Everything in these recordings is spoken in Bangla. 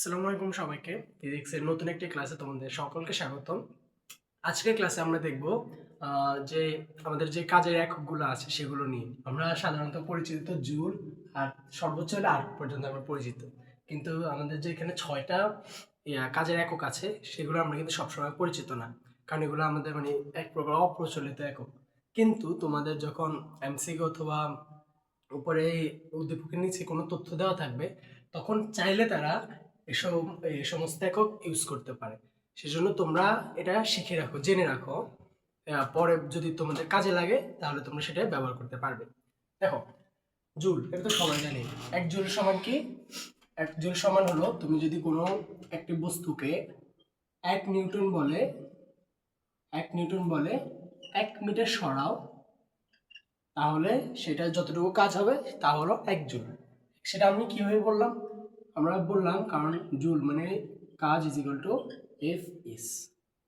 আসসালামু আলাইকুম সবাইকে। ফিজিক্সের নতুন একটি ক্লাসে তোমাদের সকলকে স্বাগতম। আজকের ক্লাসে আমরা দেখব যে আমাদের যে কাজের এককগুলো আছে সেগুলো নিয়ে। আমরা সাধারণত পরিচিত জুল আর সর্বোচ্চ হলে পর্যন্ত আমরা পরিচিত। কিন্তু আমাদের যে এখানে ছয়টা কাজের একক আছে, সেগুলো আমরা কিন্তু সবসময় পরিচিত না। কারণ এগুলো আমাদের মানে এক প্রকার অপ্রচলিত একক। কিন্তু তোমাদের যখন এমসিকে অথবা উপরে উদ্দীপকের নিচে কোনো তথ্য দেওয়া থাকবে, তখন চাইলে তারা এসব, এই সমস্ত একক ইউজ করতে পারে। সেজন্য তোমরা এটা শিখে রাখো, জেনে রাখো। পরে যদি তোমাদের কাজে লাগে, তাহলে তোমরা সেটা ব্যবহার করতে পারবে। দেখো, জুল, এটা তো সবাই জানি। এক জুল সমান কি? এক জুল সমান হলো, তুমি যদি কোনো একটি বস্তুকে এক নিউটন বলে, এক নিউটন বলে এক মিটার সরাও, তাহলে সেটা যতটুকু কাজ হবে, তা হলো এক জুল। সেটা আমি কীভাবে বললাম আমরা বললাম কারণ জুল মানে কাজ is equal to F S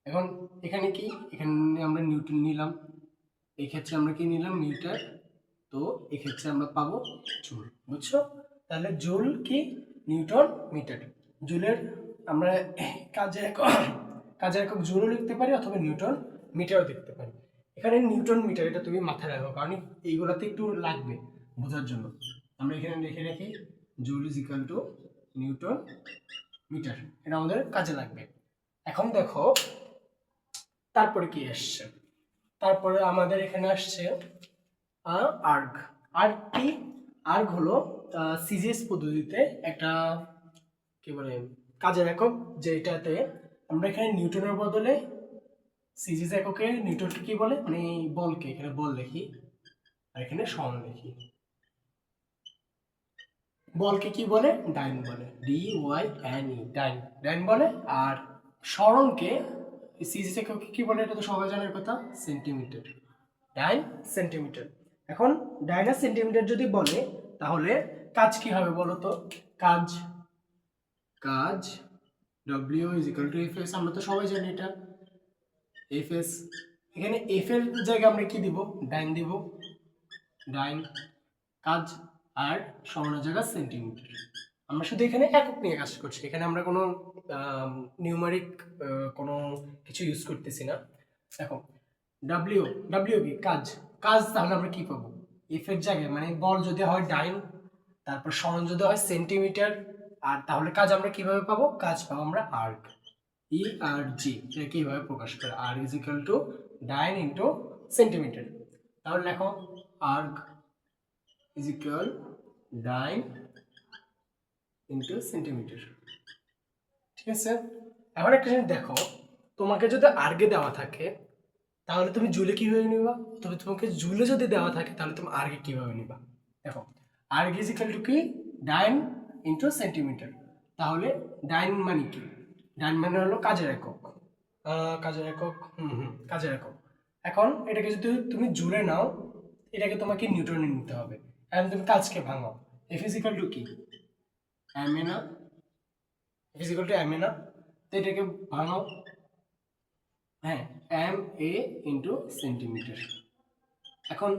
এখন এখানে কি? এখানে আমরা নিউটন নিলাম। এই ক্ষেত্রে আমরা কি নিলাম? মিটার তো এক্ষেত্রে আমরা পাবো জুল, বুঝছ? তাহলে জুল কি? Newton metre. জুলের আমরা কাজের কাজের একক জুলও লিখতে পারি অথবা নিউটন মিটারও দেখতে পারি। এখানে নিউটন মিটার, এটা তুমি মাথায় রাখো, কারণ এইগুলাতে একটু লাগবে বোঝার জন্য। আমরা এখানে লিখে রাখি, joule is equal to newton metre এটা আমাদের কাজে লাগবে। এখন দেখো, তারপরে কি আসছে তারপরে আমাদের এখানে আসছে আর্গ। আর্গ কি? আর্গ হলো সিজিএস পদ্ধতিতে একটা, কি বলে, কাজের একক, যেটাতে আমরা এখানে নিউটনের বদলে সিজিএস এককে নিউটনকে কি বলে? মানে বলকে, এখানে বল লিখি, আর এখানে সমান লিখি। বলকে কি বলে? ডাইন বলে। D Y N E dyne. Dyne বলে। আর স্মরণকে সিজি কি বলে? এটা তো সবাই জানার কথা। সেন্টিমিটার। Dyne, centimetre. এখন ডাইন সেন্টিমিটার যদি বলে, তাহলে কাজ কি হবে বলো তো? কাজ কাজ W is equal to F S আমরা তো সবাই জানি এটা। এফ এস এখানে এফ এর জায়গায় আমরা কি দিব? ডাইন দিব। ডাইন, কাজ আর সমানের জায়গা সেন্টিমিটার আমরা শুধু এখানে একক নিয়ে কাজ করছি। এখানে আমরা কোনো নিউমারিক কোনো কিছু ইউজ করতেছি না। দেখো ডাব্লিউ ডাব্লিউ কি? কাজ। কাজ তাহলে আমরা কি পাবো? এফের জায়গায় মানে বল যদি হয় ডাইন, তারপর সমান যদি হয় সেন্টিমিটার আর তাহলে কাজ আমরা কীভাবে পাবো? কাজ পাবো আমরা আর্ক ই আর জি এটা কীভাবে প্রকাশ করে? Erg is equal to dyne into centimetre তাহলে লেখো erg is equal dyne into centimetre ঠিক আছে? এবার একটা জিনিস দেখো, তোমাকে যদি আর্গে দেওয়া থাকে, তাহলে তুমি জুলে কীভাবে নিবা? তবে তোমাকে জুলে যদি দেওয়া থাকে, তাহলে তুমি আর্গে কীভাবে নিবা? দেখো আর্গ ইজ ইকাল টু কি? ডাইন ইন্টু সেন্টিমিটার তাহলে ডাইন মানে কি? ডাইন মানে হলো কাজের একক। কাজের একক, হুম হুম, কাজের একক। এখন এটাকে যদি তুমি জুলে নাও, এটাকে তোমাকে নিউটনে নিতে হবে। এখন তুমি কাজকে ভাঙো। ফিজিক্যাল টু কি এম এ না ফিজিক্যাল টু এম এ না তো এটাকে ভাঙো। হ্যাঁ এম এ ইন্টু সেন্টিমিটার এখন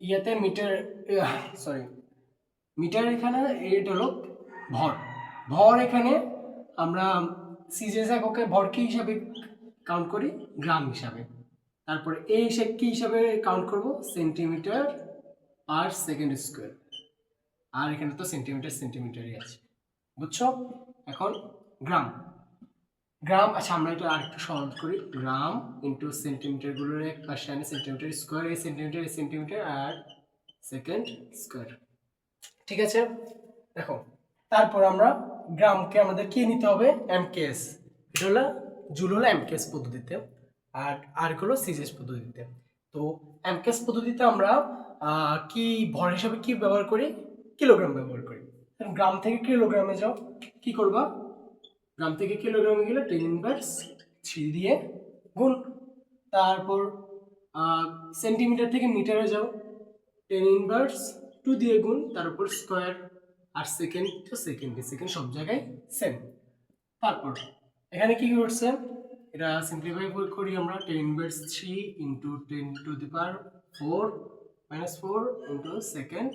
ইয়াতে মিটার সরি মিটার এখানে এটা হলো ভর। ভর এখানে আমরা সিজিএস এককে ভর কি হিসাবে কাউন্ট করি? গ্রাম হিসাবে। তারপরে এই হিসেবে কি হিসাবে কাউন্ট করব? সেন্টিমিটার আর সেকেন্ড স্কোয়ার আর এখানে তো সেন্টিমিটার সেন্টিমিটারই আছে। বুঝছ? এখন গ্রাম। গ্রাম আচ্ছা আমরা এটা আর একটু সহজ করি। গ্রাম ইন্টু সেন্টিমিটারগুলোর এক পাশে আনে সেন্টিমিটার স্কোয়ার এই সেন্টিমিটার এই সেন্টিমিটার আর সেকেন্ড স্কোয়ার ঠিক আছে? দেখো, তারপর আমরা গ্রামকে আমাদের কি নিতে হবে? এমকেএস এটা হলো, জুল হলো এমকেএস পদ্ধতিতে। আর আর হলো সিজিএস পদ্ধতিতে। তো এমকেএস পদ্ধতিতে আমরা কি ভর হিসাবে কি ব্যবহার করি? কিলোগ্রাম ব্যবহার করি। গ্রাম থেকে কিলোগ্রামে যাও। কি করবা? গ্রাম থেকে কিলোগ্রামে গেলে টেন ইনভার্স থ্রি দিয়ে গুণ। তারপর সেন্টিমিটার থেকে মিটারে যাও। টেন ইনভার্স টু দিয়ে গুণ। তার উপর স্কোয়ার আর সেকেন্ড তো সেকেন্ড সেকেন্ড সব জায়গায় সেম তারপর, এখানে কি করছে? এটা সিম্পলিফাই করি আমরা। Ten inverse three into ten to the power four minus four into second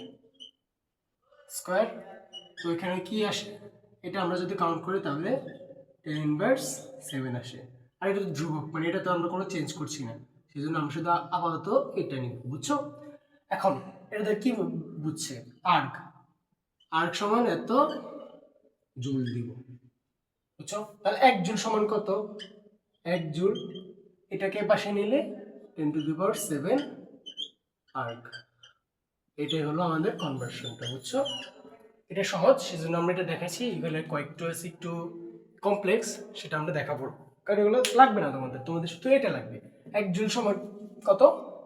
square তো এখানে কি আসে? এটা আমরা যদি কাউন্ট করি তাহলে টেন ইনভার্স সেভেন আসে। আর এটা তো ধ্রুবক মানে এটা তো আমরা কোনো চেঞ্জ করছি না। সেই জন্য আমরা শুধু আপাতত এটা নিব, বুঝছ? এখন এটা কি বুঝছে? আর্ক আর্ক সমান এত জুল দিব, বুঝছ? তাহলে এক জুল সমান কত? এক জুল। এটাকে পাশে নিলে ten to the seven erg এটাই হলো আমাদের কনভার্সনটা বুঝছ? এটা সহজ সেজন্য আমরা এটা দেখাচ্ছি এগুলো কয়েকটু আছে একটু কমপ্লেক্স সেটা আমরা দেখাবো। কারণ এগুলো লাগবে না তোমাদের তোমাদের শুধু এটা লাগবে। এক জুল সমান কত?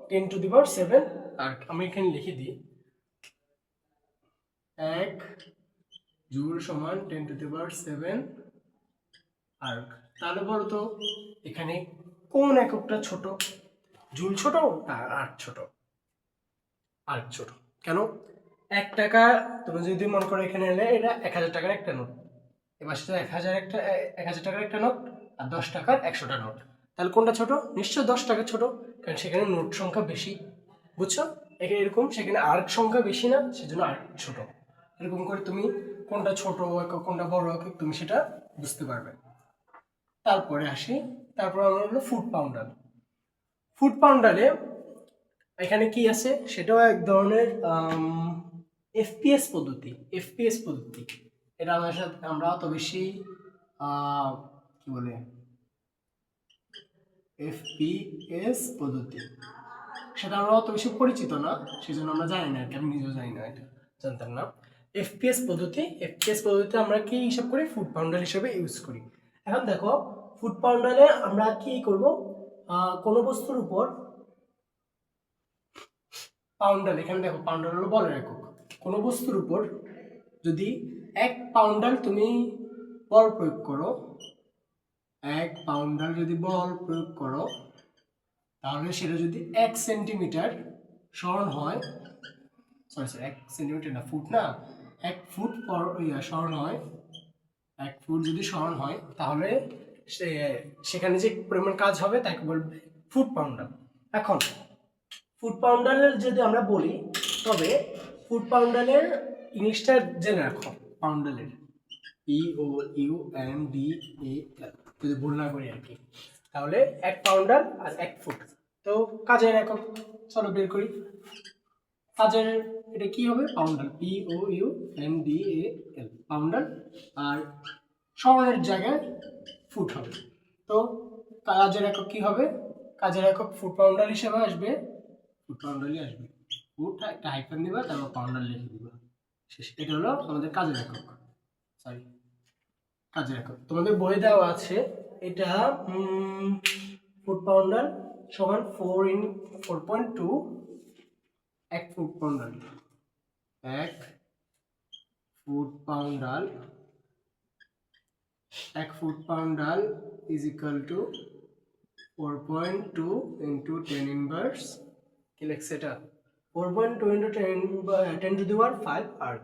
Ten to the power seven erg আমি এখানে লিখে দিই। এক জুল সমান ten to the power seven erg তাহলে বলো তো এখানে কোন এককটা ছোট? জুল ছোট আর ছোট? আর্ক ছোট। কেন? এক টাকা তুমি যদি মনে করো এখানে এলে এটা এক হাজার টাকার একটা নোট। এবার সেটা এক হাজার একটা এক হাজার টাকার একটা নোট আর দশ টাকার একশোটা নোট। তাহলে কোনটা ছোট? নিশ্চয় দশ টাকা ছোট, কারণ সেখানে নোট সংখ্যা বেশি। বুঝছ? এখানে এরকম, সেখানে আর্ক সংখ্যা বেশি না, সেজন্য আর্ক ছোট। এরকম করে তুমি কোনটা ছোট কোনটা বড় তুমি সেটা বুঝতে পারবে। তারপরে আসি। তারপরে আমরা হলো ফুড পাউন্ডার ফুড পাউন্ডারে এখানে কি আছে? সেটাও এক ধরনের এফপিএস পদ্ধতি এফপিএস পদ্ধতি। এটা আমাদের সাথে আমরা অত বেশি কি বলে? এফপিএস পদ্ধতি। সেটা আমরা অত বেশি পরিচিত না, সেজন্য আমরা জানি না আর কি আমি নিজেও জানি না, এটা জানতাম না। এফপিএস পদ্ধতি এফপিএস পদ্ধতিতে আমরা কি হিসাব করি? ফুড পাউন্ডার হিসেবে ইউজ করি। এখন দেখো ফুড পাউন্ডারে আমরা কি করব? কোনো বস্তুর উপর পাউন্ডাল, এখানে দেখো পাউন্ডাল হলো বলের একক। কোনো বস্তুর উপর যদি এক পাউন্ডাল তুমি বল প্রয়োগ করো, এক পাউন্ডাল যদি বল প্রয়োগ করো, তাহলে সেটা যদি এক সেন্টিমিটার স্মরণ হয় সরি সরি এক সেন্টিমিটার না, ফুট না, এক ফুট পর স্মরণ হয়, এক ফুট যদি স্মরণ হয়, তাহলে সে, সেখানে যে পরিমাণ কাজ হবে, তাকে বলবে ফুট পাউন্ডাল। এখন ফুড পাউন্ডারের যদি আমরা বলি, তবে ফুড পাউন্ডারের ইংলিশটা জেনে রাখো পাউন্ডারের E O U N D A L যদি ভুল না করি আর কি। তাহলে এক পাউন্ডার আর এক ফুট তো কাজের একক চলো বের করি। কাজের এটা কি হবে? Poundal P O U N D A L poundal আর স্মরণের জায়গায় ফুট হবে। তো কাজের একক কি হবে? কাজের একক ফুট পাউন্ডার হিসেবে আসবে পাউন্ডারই আসবে। ফুট একটা হাইফেন দিবা, তারপর পাউন্ডার লিখে দিবা। এটা হলো আমাদের কাজের একক। সরি কাজের একক। তোমাদের বই দেওয়া আছে, এটা ফুট পাউন্ডার সমান four in four point two এক ফুট পাউন্ডার এক ফুট পাউন্ডাল এক foot poundal to four point two into ten inverse কি লেখছে এটা? Four point two into ten ten to the power five erg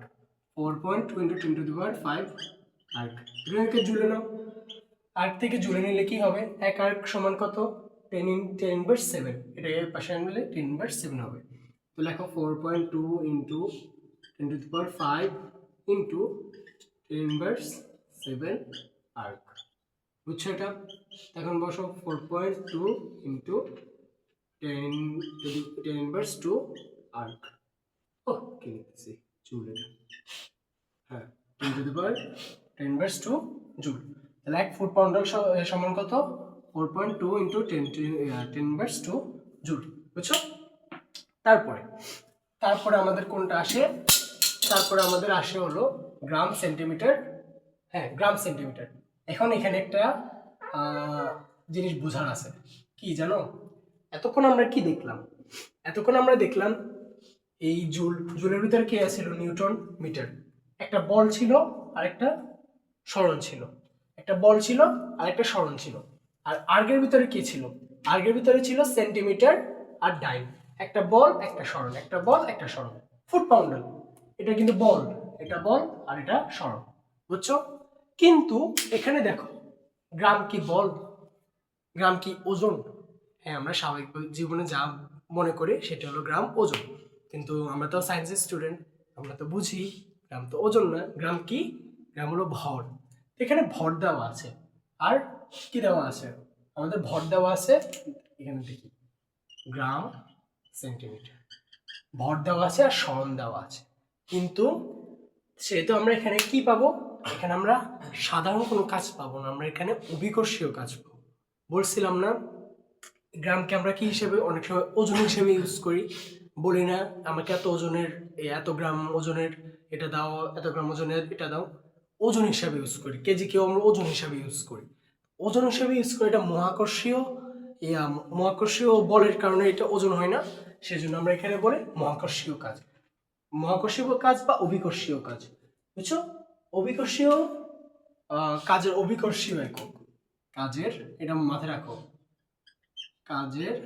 four point two into ten to the power five erg এটাকে জুড়ে নাও। আর্ক থেকে জুড়ে নিলে কি হবে? এক আর্ক সমান কত? Ten in ten inverse seven এর পাশে আনলে টেন ইনভার্স সেভেন হবে। তো লেখো four point two into ten to the power five into ten inverse seven erg বুঝছ এটা? এখন বসো। Four point two into ten ten inverse two erg ও কি লিখতেছি? জুল হ্যাঁ ten to the power ten inverse two joule. তাহলে এক ফুট পাউন্ডার সমান কত? Four point two into ten ten inverse two joule. বুঝছ? তারপরে তারপরে আমাদের কোনটা আসে? তারপরে আমাদের আসে হলো গ্রাম সেন্টিমিটার। হ্যাঁ গ্রাম সেন্টিমিটার। এখন এখানে একটা জিনিস বোঝার আছে। কি জানো? এতক্ষণ আমরা কি দেখলাম? এতক্ষণ আমরা দেখলাম এই জুল, জুলের ভিতরে কে ছিল নিউটন মিটার। একটা বল ছিল আর একটা সরণ ছিল। একটা বল ছিল আর একটা সরণ ছিল। আর আর্গের ভিতরে কি ছিল? আর্গের ভিতরে ছিল সেন্টিমিটার আর ডাইন। একটা বল, একটা সরণ। একটা বল, একটা সরণ। Foot poundal. এটা কিন্তু বল এটা বল আর এটা সরণ। বুঝছ? কিন্তু এখানে দেখো, গ্রাম কি বল? গ্রাম কি ওজন? হ্যাঁ আমরা স্বাভাবিক জীবনে যা মনে করি সেটা হলো গ্রাম ওজন। কিন্তু আমরা তো সায়েন্সের স্টুডেন্ট আমরা তো বুঝি গ্রাম তো ওজন না। গ্রাম কি? গ্রাম হলো ভর। এখানে ভর দেওয়া আছে। আর কি দেওয়া আছে? আমাদের ভর দেওয়া আছে, এখানে দেখি। গ্রাম সেন্টিমিটার ভর দেওয়া আছে আর স্মরণ দেওয়া আছে। কিন্তু সেহেতু আমরা এখানে কি পাবো? এখানে আমরা সাধারণ কোনো কাজ পাবো না। আমরা এখানে অভিকর্ষীয় কাজ পাবো। বলছিলাম না গ্রামকে আমরা কি হিসেবে অনেক সময় ওজন হিসেবে ইউজ করি? বলি না আমাকে এত ওজনের এত গ্রাম ওজনের এটা দাও এত গ্রাম ওজনের এটা দাও। ওজন হিসাবে ইউজ করি কেজিকেও আমরা ওজন হিসাবে ইউজ করি। ওজন হিসাবে ইউজ করি এটা মহাকর্ষীয় ইয়া, মহাকর্ষীয় বলের কারণে এটা ওজন হয় না সেজন্য আমরা এখানে বলি মহাকর্ষীয় কাজ। মহাকর্ষীয় কাজ বা অভিকর্ষীয় কাজ বুঝছ? অভিকর্ষীয় কাজের অভিকর্ষীয় একক। কাজের এটা মাথায় রাখো। কাজের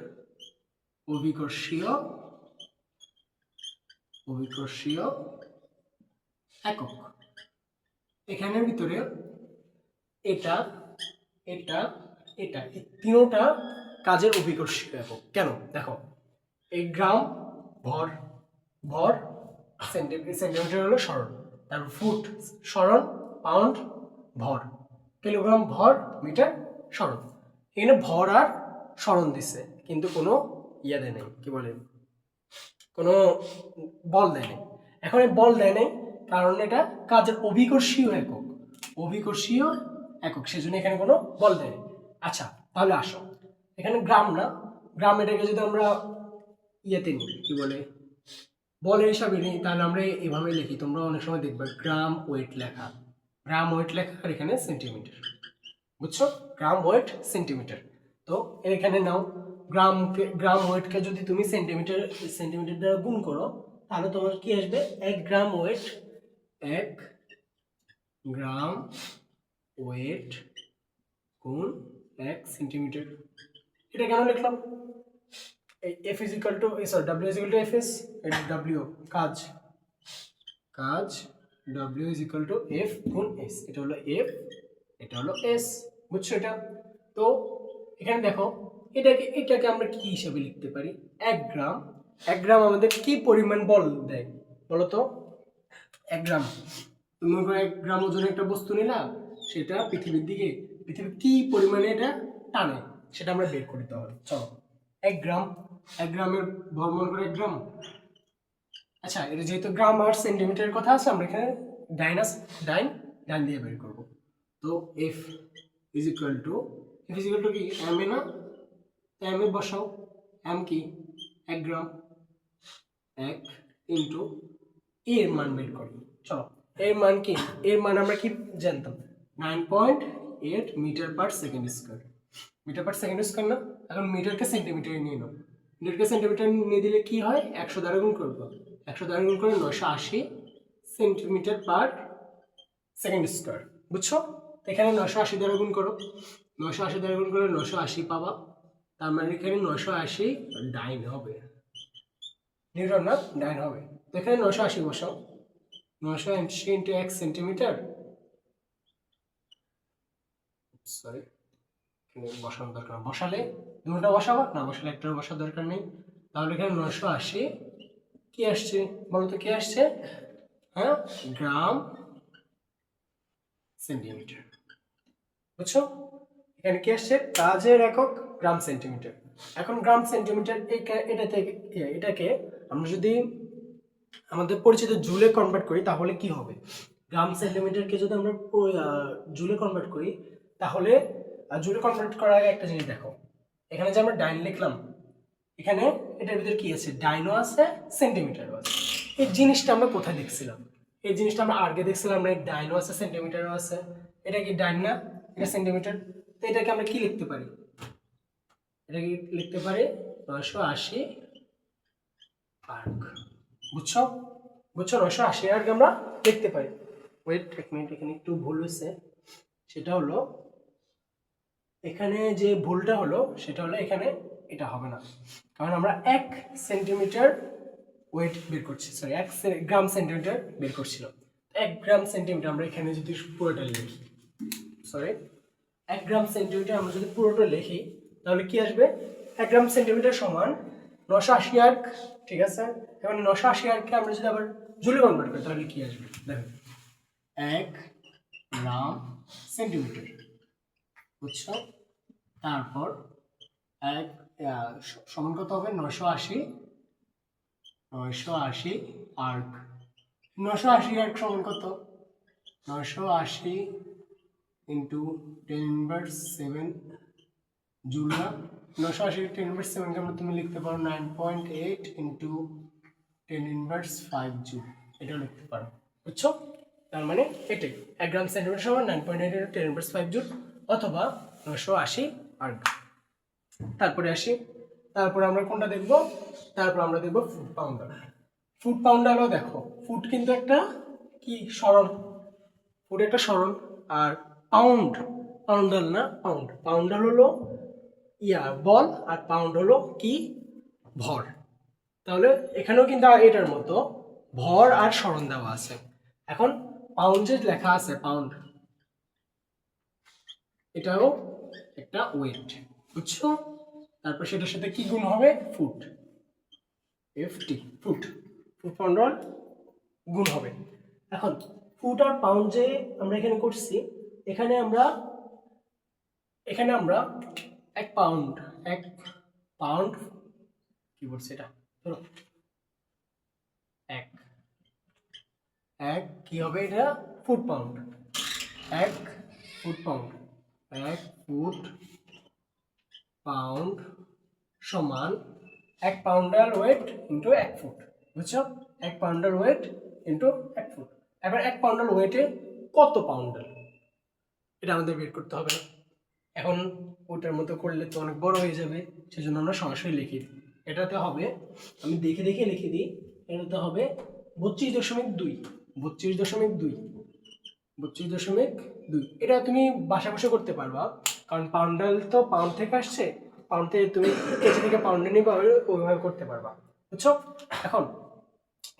অভিকর্ষীয় অভিকর্ষীয় একক। এখানের ভিতরে এটা এটা এটা, এই তিনোটা কাজের অভিকর্ষীয় একক। কেন? দেখো, এই গ্রাম ভর ভর সেন্টিমিটার সেন্টিমিটার হলো সরণ। তারপর ফুট সরণ, পাউন্ড, ভর। কিলোগ্রাম ভর, মিটার, সরণ। এখানে ভর আর সরণ দিছে, কিন্তু কোনো ইয়ে দেয় নেই, কি বলে, কোনো বল দেয় নেই। এখন এই বল দেয় নেই, কারণ এটা কাজের অভিকর্ষীয় একক অভিকর্ষীয় একক, সেজন্য এখানে কোনো বল দেয় আচ্ছা তাহলে আসো। এখানে গ্রাম না, গ্রাম এটাকে যদি আমরা ইয়েতে নিই, কি বলে, বলের হিসাবে নিই, তাহলে আমরা এভাবে লিখি, তোমরা অনেক সময় দেখবে, গ্রাম ওয়েট লেখা। গ্রাম ওয়েট লেখা আর এখানে সেন্টিমিটার, বুঝছ? Gram weight centimetre. তো এখানে নাও গ্রামকে গ্রাম ওয়েটকে যদি তুমি সেন্টিমিটার সেন্টিমিটার দ্বারা গুণ করো, তাহলে তোমার কি আসবে? এক গ্রাম ওয়েট এক গ্রাম ওয়েট গুণ এক সেন্টিমিটার এটা কেন লিখলাম? F is equal to sorry W is equal to F S W কাজ। কাজ W is equal to F গুণ এস এটা হলো এফ এটা হলো এস বুঝছ এটা? তো এখানে দেখো, এটাকে এটাকে আমরা কি হিসাবে লিখতে পারি? এক গ্রাম। এক গ্রাম আমাদের কি পরিমাণ বল দেয়? বলো তো। এক গ্রাম। তুমি এক গ্রাম ওজনের একটা বস্তু নিলাম সেটা পৃথিবীর দিকে পৃথিবীর কি পরিমাণে এটা টানে, সেটা আমরা বের করে দিতে হবে চলো। এক গ্রাম। এক গ্রামের ভর মনে করো এক গ্রাম। আচ্ছা এটা যেহেতু গ্রাম আর সেন্টিমিটারের কথা আছে, আমরা এখানে ডাইনাস ডাইন ডাইন দিয়ে বের করব। তো F is equal to equal to কি এম এ না এম এ বসাও। এম কি? এক গ্রাম। এক ইন্টু এর মান বের করি। চলো। এর মান কি? এর মান আমরা কি জানতাম? Nine point eight metre per second square metre per second square না? এখন মিটারকে সেন্টিমিটারে নিয়ে নাও। মিটারকে সেন্টিমিটার নিয়ে দিলে কি হয়? একশো দ্বারা গুণ করব। একশো দ্বারা গুণ করে নশো আশি সেন্টিমিটার পার সেকেন্ড স্কোয়ার বুঝছ? এখানে নশো আশি দ্বারা গুণ করো। নশো আশি দ্বারা গুণ নশো আশি পাবা। তার মানে এখানে নশো আশি ডাইন হবে। নিউটন না? ডাইন হবে। তো এখানে নশো আশি বসাও। নশো আশি ইন্টু এক সেন্টিমিটার সরি বসানোর দরকার বসালে দুটা বসাবো? না, বসালে একটা বসার দরকার নেই। তাহলে এখানে নশো আশি কি আসছে? বলো তো, কি আসছে? হ্যাঁ গ্রাম সেন্টিমিটার। বুঝছ? এখানে কি আসছে? কাজের একক গ্রাম সেন্টিমিটার এখন গ্রাম সেন্টিমিটার এটা থেকে এটাকে আমরা যদি আমাদের পরিচিত জুলে কনভার্ট করি, তাহলে কি হবে? গ্রাম সেন্টিমিটারকে যদি আমরা জুলে কনভার্ট করি, তাহলে জুলে কনভার্ট করার আগে একটা জিনিস দেখো। এখানে যে আমরা ডাইন লিখলাম, এখানে এটার ভিতরে কি আছে? ডাইনও আছে সেন্টিমিটারও আছে। এই জিনিসটা আমরা কোথায় দেখছিলাম? এই জিনিসটা আমরা আগে দেখছিলাম না ডাইনও আছে সেন্টিমিটারও আছে। এটা কি ডাইন না? এটা সেন্টিমিটার তো এটাকে আমরা কি লিখতে পারি? এটা কি লিখতে পারি নয়শো আশি আর্ক বুঝছ? বুঝছ? নয়শো আশি আর্ক আমরা লিখতে পারি। ওয়েট এক মিনিট এখানে একটু ভুল হয়েছে। সেটা হলো, এখানে যে ভুলটা হলো, সেটা হলো এখানে এটা হবে না। কারণ আমরা এক সেন্টিমিটার ওয়েট বের করছি। সরি এক গ্রাম সেন্টিমিটার বের করছিলাম। এক গ্রাম সেন্টিমিটার আমরা এখানে যদি পুরোটা লিখি। সরি এক গ্রাম সেন্টিমিটার আমরা যদি পুরোটা লিখি, তাহলে কি আসবে? এক গ্রাম সেন্টিমিটার সমান নশো আশি আর্ক, ঠিক আছে? এবার নশো আশি আর্ককে আমরা যদি আবার জুলে কনভার্ট করি, তাহলে কি আসবে? দেখো, এক গ্রাম সেন্টিমিটার, বুঝছ? তারপর এক সমান কত হবে? নশো আশি নশো আশি আর্ক। নশো আশি আর্ক সমান কত? নশো আশি into ten inverse seven joule নশো আশি টেন ইনভার্স সেভেনকে আমরা তুমি লিখতে পারো nine point eight into ten inverse five joule এটাও লিখতে পারো, বুঝছ? তার মানে এটাই। এক গ্রাম সেন্টিমিটার সমান nine point eight into ten inverse five joule অথবা নশো আশি আর্ক তারপরে আসি। তারপরে আমরা কোনটা দেখব? তারপর আমরা দেখব ফুড পাউন্ডার ফুড পাউন্ডারও দেখো। ফুড কিন্তু একটা কি? সরল। ফুড একটা সরল। আর পাউন্ড পাউন্ডার না পাউন্ড পাউন্ডার হলো ইয়া, বল আর পাউন্ড হলো কি? ভর। তাহলে এখানেও কিন্তু এটার মতো, ভর আর স্মরণ দেওয়া আছে। এখন পাউন্ড যে লেখা আছে পাউন্ড এটাও একটা ওয়েট বুঝছ? তারপর সেটার সাথে কি গুণ হবে? Foot F T foot foot poundal গুণ হবে। এখন ফুট আর পাউন্ড যে আমরা এখানে করছি এখানে আমরা এখানে আমরা এক পাউন্ড এক পাউন্ড কি বলছে এটা? ধরো, এক এক কি হবে এটা? ফুট পাউন্ড এক ফুট পাউন্ড এক ফুট পাউন্ড সমান এক পাউন্ডার ওয়েট ইন্টু এক ফুট বুঝছ? এক পাউন্ডার ওয়েট ইন্টু এক ফুট এবার এক পাউন্ডার ওয়েটে কত পাউন্ডার এটা আমাদের বের করতে হবে। এখন ওটার মতো করলে তো অনেক বড় হয়ে যাবে, সেজন্য আমরা সরাসরি লিখি। দিই এটাতে হবে, আমি দেখে দেখে লিখে দিই, এটাতে হবে বত্রিশ দশমিক দুই, বত্রিশ দশমিক দুই, বত্রিশ দশমিক দুই। এটা তুমি বাসা বসে করতে পারবা, কারণ পাউন্ডাল তো পাউন্ড থেকে আসছে পাউন্ড থেকে তুমি কেজি থেকে পাউন্ডে নিয়ে পাবে ওইভাবে করতে পারবা, বুঝছ? এখন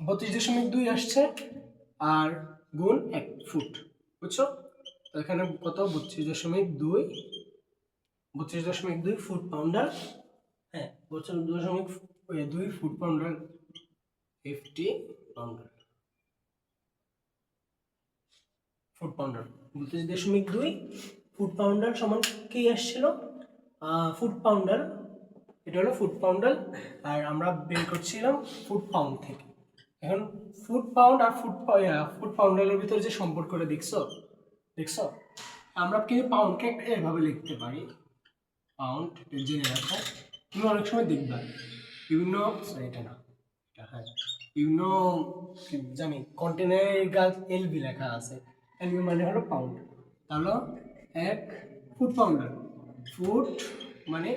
বত্রিশ দশমিক দুই আসছে, আর গুণ এক ফুট, বুঝছ? তো এখানে কত? বত্রিশ দশমিক দুই। বত্রিশ দশমিক দুই ফুট পাউন্ডার। হ্যাঁ বত্রিশ দশমিক দুই foot poundal. Fifty poundal. Foot poundal. বত্রিশ দশমিক দুই ফুট পাউন্ডার সমান কি আসছিল? Foot poundal. এটা হলো ফুট পাউন্ডার। আর আমরা বের করছিলাম ফুট পাউন্ড থেকে। এখন ফুট পাউন্ড আর ফুট ফুট পাউন্ডারের ভিতরে যে সম্পর্কটা দেখছ দেখছ? আমরা কিন্তু পাউন্ডকে একটা এভাবে লিখতে পারি? পাউন্ড জেনে রাখো তুমি অনেক সময় দেখবা, বিভিন্ন এটা না, এটা হ্যাঁ বিভিন্ন, জানি কন্টেনারের গাছ এলবি লেখা আছে এলবি মানে হলো পাউন্ড তাহলে এক ফুট পাউন্ডার ফুট মানে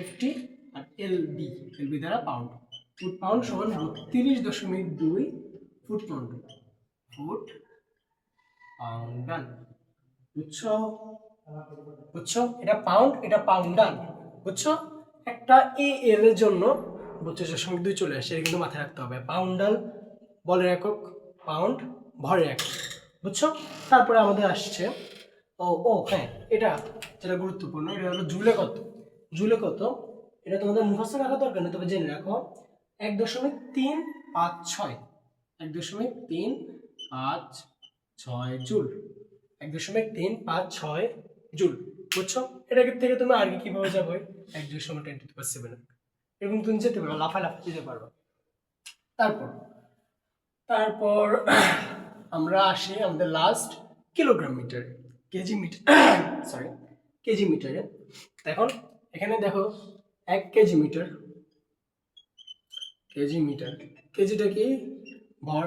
এফটি আর এলবি এলবি দ্বারা পাউন্ড ফুট পাউন্ড সমান বত্রিশ দশমিক দুই ফুট পাউন্ড ফুট পাউন্ডান বুঝছ? বুঝছ? এটা পাউন্ড এটা পাউন্ডান বুঝছ? একটা এ এর জন্য বত্রিশ দশমিক দুই চলে আসে কিন্তু মাথায় রাখতে হবে। পাউন্ডাল বলের একক পাউন্ড ভরের একক। বুঝছ? তারপরে আমাদের আসছে, ও ও হ্যাঁ এটা, যেটা গুরুত্বপূর্ণ, এটা হলো জুলে কত। জুলে কত? এটা তোমাদের মুখস্থ রাখা দরকার না তবে জেনে রাখো। এক দশমিক তিন পাঁচ ছয়। এক দশমিক তিন পাঁচ ছয় জুল। এক দশমিক তিন পাঁচ ছয় জুল, বুঝছ? এটা থেকে তুমি আর কীভাবে যাবে? এক দশমিক টেন টু পাঁচ সেভেন। এরকম তুমি যেতে পারো লাফায় লাফায় যেতে পারবে তারপর তারপর আমরা আসি আমাদের last kilogram metre KG metre sorry KG মিটারে এখন এখানে দেখো, এক কেজি মিটার কেজি মিটার কেজিটা কি? ভর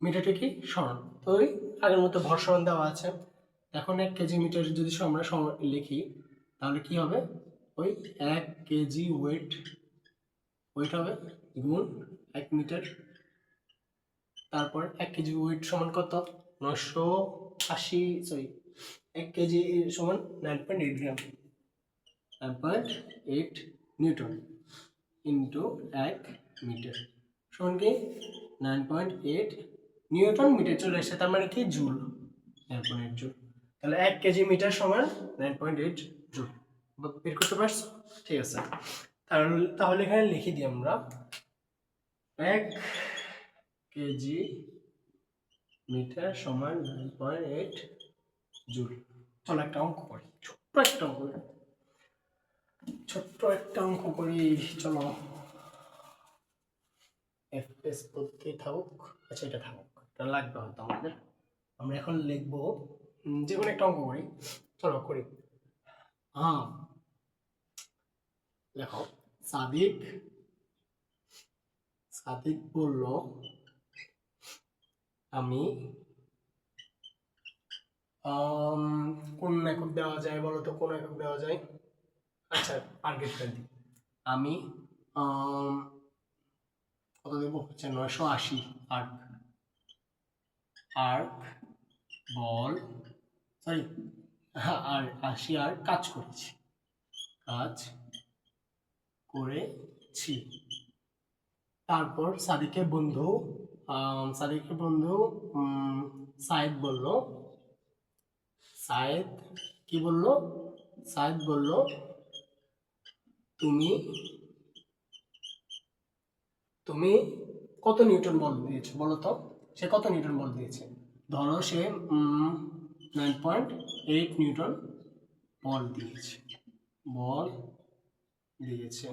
মিটারটা কি? সরণ। তো ওই আগের মতো ভর দেওয়া আছে। এখন এক কেজি মিটার যদি আমরা লিখি, তাহলে কি হবে? ওই এক কেজি ওয়েট ওয়েট হবে গুণ এক মিটার। তারপর এক কেজি ওয়েট সমান কত? নশো আশি সরি এক কেজি সমান nine point eight gram nine point eight newton into এক মিটার। সমান কি? Nine point eight newton, metre চলে এসেছে তার মানে কি? জুল। Nine point joule. তাহলে এক কেজি মিটার সমান নাইন পয়েন্ট এইট জুল। বের করতে ঠিক আছে। তাহলে এখানে লিখে দিই আমরা। এক কেজি মিটার সমান নাইন পয়েন্ট এইট জুল। চলো একটা অঙ্ক করি। ছোট্ট একটা অঙ্ক করি। ছোট্ট একটা অঙ্ক করি। চলো। এফ এস পদ্ধতি থাকুক। আচ্ছা এটা থাকুক। এটা লাগবে হয়তো আমাদের। আমরা এখন লিখব যে কোনো একটা অঙ্ক করি। চলো করি। হ্যাঁ। লেখো সাদিক সাদিক বলল আমি কোন একক দেওয়া যায় বলো তো কোন একক দেওয়া যায়? আচ্ছা টার্গেটটা দিই। আমি আম, কত দেবো? হচ্ছে নয়শো আশি আর্ক আর্ক বল সরি আর আসি আর কাজ করেছি। কাজ করেছি। তারপর সাদিকের বন্ধু সাদিকের বন্ধু সায়েদ বলল, সায়েদ কি বলল? সায়েদ বলল, তুমি তুমি কত নিউটন বল দিয়েছ বলো তো? সে কত নিউটন বল দিয়েছে? ধরো সে নাইন পয়েন্ট এইট নিউটন বল দিয়েছে। বল দিয়েছে।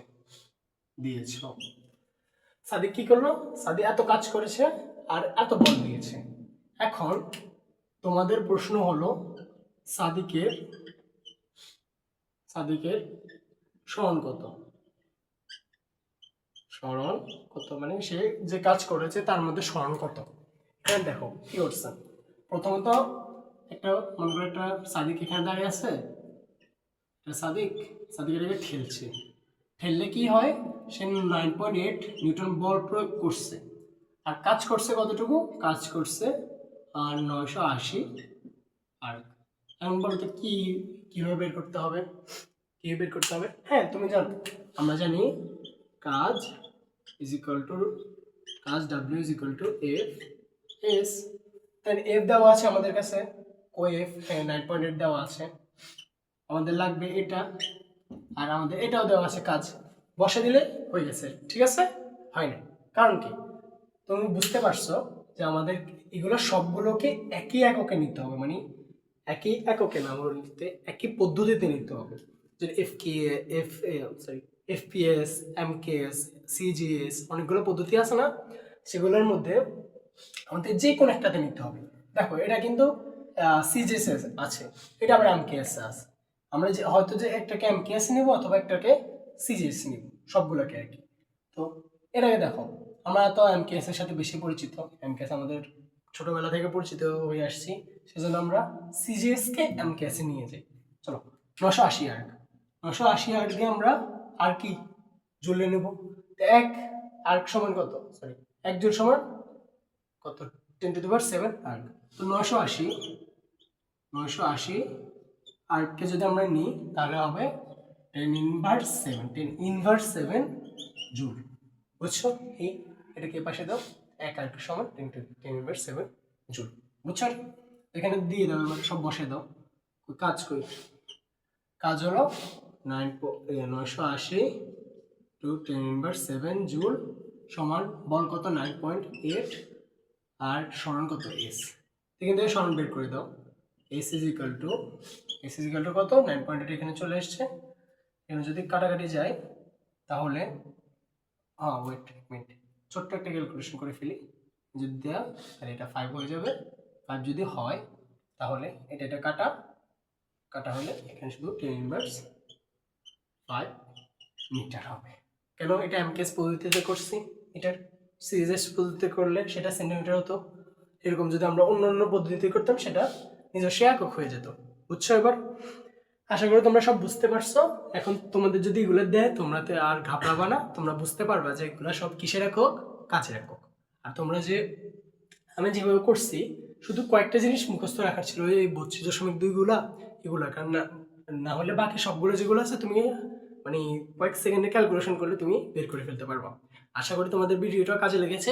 দিয়েছ। সাদিক কি করল? সাদিক এত কাজ করেছে আর এত বল দিয়েছে। এখন তোমাদের প্রশ্ন হলো সাদিকের সাদিকের স্মরণ কত? স্মরণ কত? মানে সে যে কাজ করেছে তার মধ্যে স্মরণ কত? এখানে দেখো, কি করছে প্রথমত, একটা, মনে করো একটা সাদিক এখানে দাঁড়িয়ে আছে। সাদিক সাদিকের এটাকে ঠেলছে। ঠেললে কি হয়? সে নাইন পয়েন্ট এইট নিউটন বল প্রয়োগ করছে। আর কাজ করছে কতটুকু? কাজ করছে, আর নয়শো আশি আর এমন বলতে কি, কীভাবে বের করতে হবে? কীভাবে বের করতে হবে? হ্যাঁ তুমি জানো, আমরা জানি কাজ ইজ ইকুয়াল টু কাজ W is equal to F S তাহলে এফ দেওয়া আছে আমাদের কাছে। ও এফ নাইন পয়েন্ট এইট দেওয়া আছে। আমাদের লাগবে এটা। আর আমাদের এটাও দেওয়া আছে কাজ। বসে দিলে হয়ে গেছে। ঠিক আছে? হয় না। কারণ কি? তুমি বুঝতে পারছ যে আমাদের এগুলো সবগুলোকে একই এককে নিতে হবে। মানে একই এককে না বলতে একই পদ্ধতিতে নিতে হবে। যে এফ কে F sorry F P S M K S CGS অনেকগুলো পদ্ধতি আছে না? সেগুলোর মধ্যে আমাদের যে কোনো একটাতে নিতে হবে। দেখো, এটা কিন্তু সিজিএস আছে। এটা আবার এম কে এস আছে। আমরা যে, হয়তো যে একটাকে এম কে এস নিব অথবা একটাকে সিজিএস নিব, সবগুলোকে আর কি। তো এটাকে দেখো, আমরা তো এম কে এস এর সাথে বেশি পরিচিত। এম কে এস আমাদের ছোটবেলা থেকে পরিচিত হয়ে আসছি। সেজন্য আমরা সিজিএস কে এম কে এস এ নিয়ে যাই। চলো, নশো আশি আর্ট নশো আশি আর্ট দিয়ে আমরা আর কি জ্বলে নেব? এক আর্ক সমান কত? সরি এক জুল সমান কত? Ten to the power seven erg তো নশো আশি। নশো আশি আর্ককে যদি আমরা নিই, তাহলে হবে ten inverse seven ten inverse seven joule বুঝছ? এই, এটাকে পাশে দাও, এক আর্ক সমান ten to ten inverse seven joule বুঝছ? এখানে দিয়ে দাও, এবার সব বসে দাও। কাজ করি কাজ হলো নাইন নয়শো আশি to ten inverse seven joule সমান বল কত? নাইন পয়েন্ট এইট আর সমান কত? এস এখান থেকে সমান বের করে দাও। S is equal to S is equal to কত? নাইন পয়েন্ট এইট এখানে চলে এসছে। এখানে যদি কাটাকাটি যায় তাহলে হ্যাঁ ওয়েট মিনিট ছোট্ট একটা ক্যালকুলেশন করে ফেলি। যদি দেওয়া তাহলে এটা ফাইভ হয়ে যাবে। ফাইভ যদি হয়, তাহলে এটা এটা কাটা। কাটা হলে এখানে শুধু টেন ইনভার্স ফাইভ মিটার হবে। কেন? এটা এমকেএস পদ্ধতিতে করছি। এটার সিরিজেস পদ্ধতিতে করলে সেটা সেন্টিমিটার হতো। এরকম যদি আমরা অন্য অন্য পদ্ধতিতে করতাম, সেটা নিজস্ব একক হয়ে যেত। বুঝছ এবার? আশা করি তোমরা সব বুঝতে পারছ। এখন তোমাদের যদি এগুলো দেয়, তোমরা তো আর ঘাবড়াবা না। তোমরা বুঝতে পারবা যে এগুলো সব কিসের একক? কাজের একক। আর তোমরা যে আমি যেভাবে করছি, শুধু কয়েকটা জিনিস মুখস্থ রাখার ছিল, এই বত্রিশ দশমিক দুইগুলা এগুলা কারণ না না হলে বাকি সবগুলো যেগুলো আছে, তুমি মানে কয়েক সেকেন্ডে ক্যালকুলেশন করলে তুমি বের করে ফেলতে পারবা। আশা করি তোমাদের ভিডিওটা কাজে লেগেছে।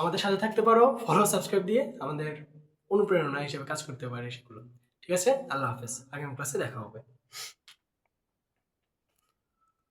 আমাদের সাথে থাকতে পারো ফলো সাবস্ক্রাইব দিয়ে আমাদের অনুপ্রেরণা হিসেবে কাজ করতে পারে সেগুলো। ঠিক আছে? আল্লাহ হাফেজ। আগামী ক্লাসে দেখা হবে।